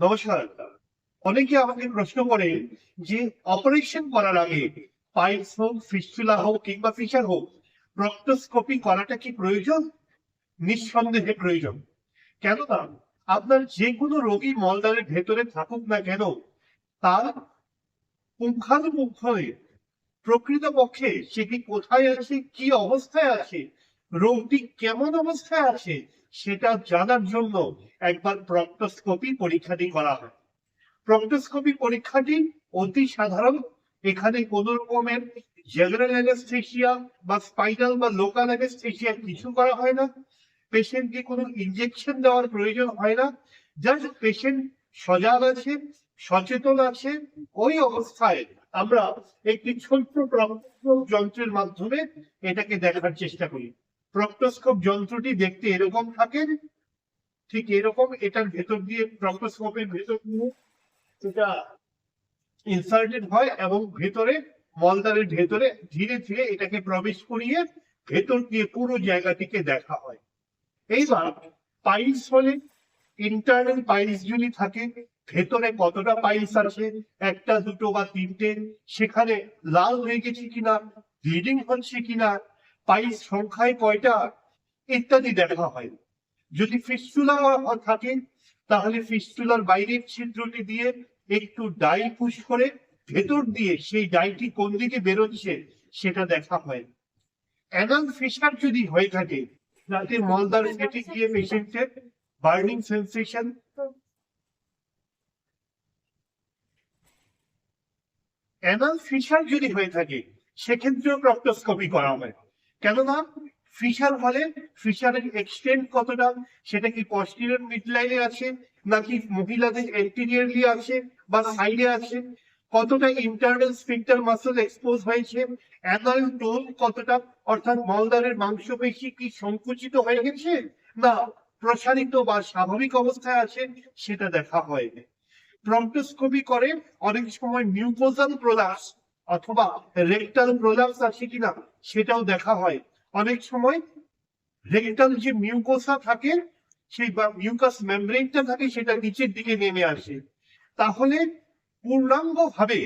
নমস্কার। অনেকে আমাকে প্রশ্ন করে যে অপারেশন করার আগে পাইলস হোক ফিস্টুলা হোক কিংবা ফিশার হোক প্রক্টোস্কোপি করাটা কি প্রয়োজন? নিঃসন্দেহে প্রয়োজন। কেননা আপনার যে কোনো রোগী মলদারের ভেতরে থাকুক না কেন, তার পুঙ্খানুপুঙ্খে প্রকৃতপক্ষে সেটি কোথায় আছে, কি অবস্থায় আছে রোগটি কেমন অবস্থায় আছে সেটা জানার জন্য একবার প্রক্টোস্কোপি পরীক্ষাটি করা হয়। প্রক্টোস্কোপি পরীক্ষাটি অতি সাধারণ। এখানে কোন রকমের জেনারেল অ্যানেস্থেসিয়া বা স্পাইনাল বা লোকাল অ্যানেস্থেসিয়া কিছু করা হয় না। পেশেন্টকে কোনো ইনজেকশন দেওয়ার প্রয়োজন হয় না। জাস্ট পেশেন্ট সজাগ আছে, সচেতন আছে। ওই অবস্থায় আমরা একটি ছোট্ট যন্ত্রের মাধ্যমে এটাকে দেখার চেষ্টা করি। প্রক্টোস্কোপ যন্ত্রটি দেখতে এরকম থাকে, ঠিক এরকম এটার ভেতর দিয়ে প্রক্টোস্কোপের ভেতর দিয়ে এটা ইনসার্টেড হয় এবং ভেতরে মলদারের ভেতরে ধীরে ধীরে এটাকে প্রবেশ করিয়ে ভেতর দিয়ে পুরো জায়গাটিকে দেখা হয়। এইবার পাইলস হলে ইন্টারনাল পাইলস যদি থাকে, ভেতরে কতটা পাইলস আছে, একটা, দুটো বা তিনটে, সেখানে লাল হয়ে গেছে কিনা ব্লিডিং হচ্ছে কিনা পাইলস সংখ্যায় কয়টা ইত্যাদি দেখা হয়। যদি ফিস্টুলা থাকে, তাহলে ফিস্টুলার বাইরের ছিদ্রটি দিয়ে একটু ডাই পুশ করে ভেতর দিয়ে সেই ডাইটি কোন দিকে বেরোচ্ছে সেটা দেখা হয়। অ্যানাল ফিশার যদি হয়ে থাকে যাতে মলদার সেটি গিয়ে পেশেন্টের বার্নিং সেন্সেশন অ্যানাল ফিশার যদি হয়ে থাকে, সেক্ষেত্রেও প্রক্টোস্কোপি করা হয়। কেননা ফিশার হলে ফিশারের এক্সটেন্ট কতটা, সেটা কি পস্টিরিয়র মিডলাইনে আছে, নাকি মহিলাদের এন্টিরিয়রলি আছে বা সাইডে আছে? কতটা ইন্টারনাল স্ফিংটার মাসল এক্সপোজ হয়েছে? অ্যানাল টোন কতটা, অর্থাৎ মলদারের মাংসপেশি কি সংকুচিত হয়ে গেছে, না প্রসারিত বা স্বাভাবিক অবস্থায় আছে, সেটা দেখা হয় প্রক্টোস্কোপি করে অনেক সময় মিউকোজাল প্রলাপস অথবা রেকটাল প্রলাপস আছে কিনা সেটাও দেখা হয়। অনেক সময় রেকটাল যে মিউকোসা থাকে, সেই বা মিউকাস মেমব্রেনটা থাকে, সেটা নিচের দিকে নেমে আসে। তাহলে পূর্ণাঙ্গভাবে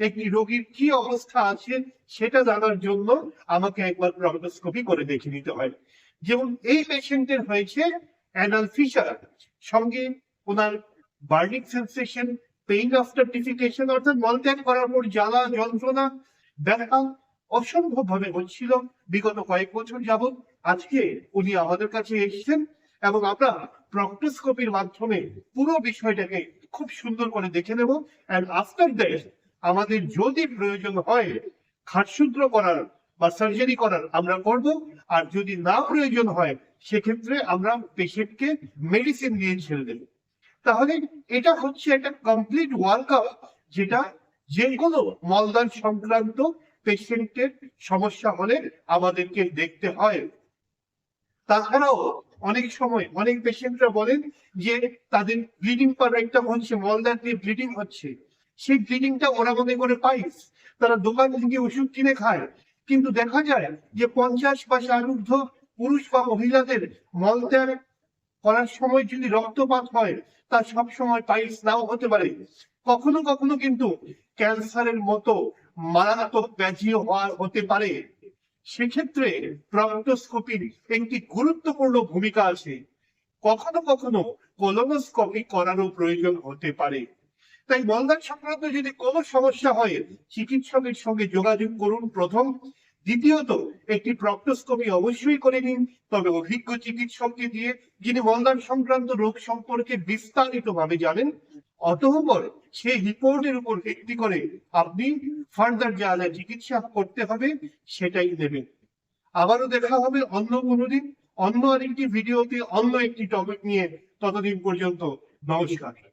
একটি রোগীর কি অবস্থা আছে সেটা জানার জন্য আমাকে একবার প্রক্টোস্কোপি করে দেখে নিতে হয়। যেমন এই পেশেন্টের হয়েছে অ্যানাল ফিশার, সঙ্গে ওনার burning sensation pain after defecation অর্থাৎ মলত্যাগ করার পর জ্বালা যন্ত্রণা ব্যথা অসম্ভব ভাবে হচ্ছিল। বিগত কয়েক বছর যাবৎ আজকে উনি আমাদের কাছে এসেছেন এবং আমরা প্রক্টোস্কোপির মাধ্যমে পুরো বিষয়টাকে খুব সুন্দর করে দেখে নেব। অ্যান্ড আফটার দ্যাট আমাদের যদি প্রয়োজন হয় খাটসূত্র করার বা সার্জারি করার আমরা করব। আর যদি না প্রয়োজন হয়, সেক্ষেত্রে আমরা পেশেন্টকে মেডিসিন দিয়ে ছেড়ে দেব। তাহলে এটা হচ্ছে একটা কমপ্লিট ওয়ার্কআপ যেটা যে কোনো মলদার সংক্রান্ত পেশেন্টের সমস্যা হলে আমাদেরকে দেখতে হয়। তাছাড়াও অনেক সময় অনেক পেশেন্টরা বলেন যে তাদের ব্লিডিং একটা হচ্ছে মলদার দিয়ে ব্লিডিং হচ্ছে। সেই ব্লিডিংটা ওরা মনে করে পাইস তারা দোকান থেকে ওষুধ কিনে খায়। কিন্তু দেখা যায় যে পঞ্চাশ বা ঊর্ধ্ব পুরুষ বা মহিলাদের মলত্যাগ করার সময় যদি রক্তপাত হয়, তা সব সময় পাইলস নাও হতে পারে। কখনো কখনো কিন্তু ক্যান্সারের মতো মারাত্মক ব্যাধিও হওয়া হতে পারে। সেক্ষেত্রে প্রক্টোস্কোপির একটি গুরুত্বপূর্ণ ভূমিকা আছে। কখনো কখনো কোলোনোস্কোপি করারও প্রয়োজন হতে পারে। তাই মলদার সংক্রান্ত যদি কোনো সমস্যা হয়, চিকিৎসকের সঙ্গে যোগাযোগ করুন প্রথম। দ্বিতীয়ত, একটি প্রক্টোস্কোপি অবশ্যই করে নিন, তবে অভিজ্ঞ চিকিৎসককে দিয়ে যিনি মলদার সংক্রান্ত রোগ সম্পর্কে বিস্তারিত ভাবে জানেন, অতঃপর সেই রিপোর্টের উপর ভিত্তি করে আপনি ফার্দার যা যা চিকিৎসা করতে হবে সেটাই দেবেন। আবারও দেখা হবে অন্য কোনো দিন, অন্য আরেকটি ভিডিওতে অন্য একটি টপিক নিয়ে। ততদিন পর্যন্ত নমস্কার।